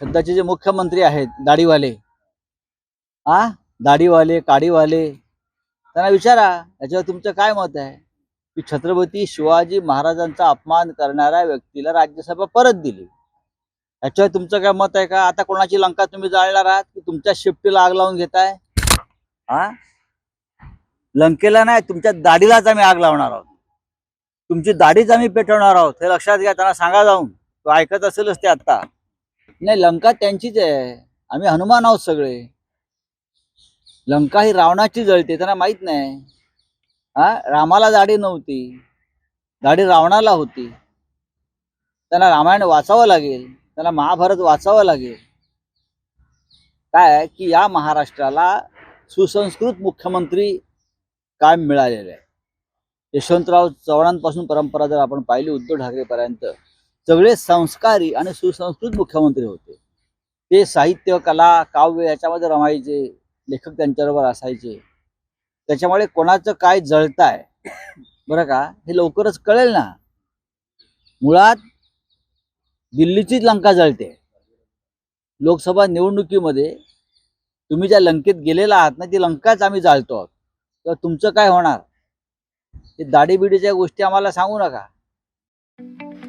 सध्याचे जे मुख्यमंत्री आहेत दाढीवाले. आ? दाढीवाले काडीवाले त्यांना विचारा याच्यावर तुमचं काय मत आहे? की छत्रपती शिवाजी महाराजांचा अपमान करणाऱ्या व्यक्तीला राज्यसभा परत दिली. याच्यावर तुमचं काय मत आहे का? आता कोणाची लंका तुम्ही जाळणार आहात? की तुमच्या शिफ्टीला आग लावून घेताय? हा लंकेला नाही तुमच्या दाढीलाच आम्ही आग लावणार आहोत. तुमची दाढीच आम्ही पेटवणार आहोत. हे लक्षात घ्या त्यांना सांगा जाऊन. तो ऐकत असेलच ते आता. नाही लंका त्यांचीच आहे. आम्ही हनुमान आहोत सगळे. लंका ही रावणाची जळते त्यांना माहीत नाही. हा रामाला दाढी नव्हती. दाढी रावणाला होती. त्यांना रामायण वाचावं लागेल. त्यांना महाभारत वाचावं लागेल. काय आहे की या महाराष्ट्राला सुसंस्कृत मुख्यमंत्री काय मिळालेले आहे? यशवंतराव चव्हाणांपासून परंपरा जर आपण पाहिली उद्धव ठाकरेपर्यंत सगळे संस्कारी आणि सुसंस्कृत मुख्यमंत्री होते. ते साहित्य कला काव्य याच्यामध्ये रमायचे लेखक त्यांच्याबरोबर असायचे. त्याच्यामुळे कोणाचं काय जळताय बरं का हे लवकरच कळेल ना. मुळात दिल्लीचीच लंका जळते. लोकसभा निवडणुकीमध्ये तुम्ही ज्या लंकेत गेलेला आहात ना ती लंकाच आम्ही जाळतो आहोत. तर तुमचं काय होणार? ते दाढीबिडीच्या गोष्टी आम्हाला सांगू नका.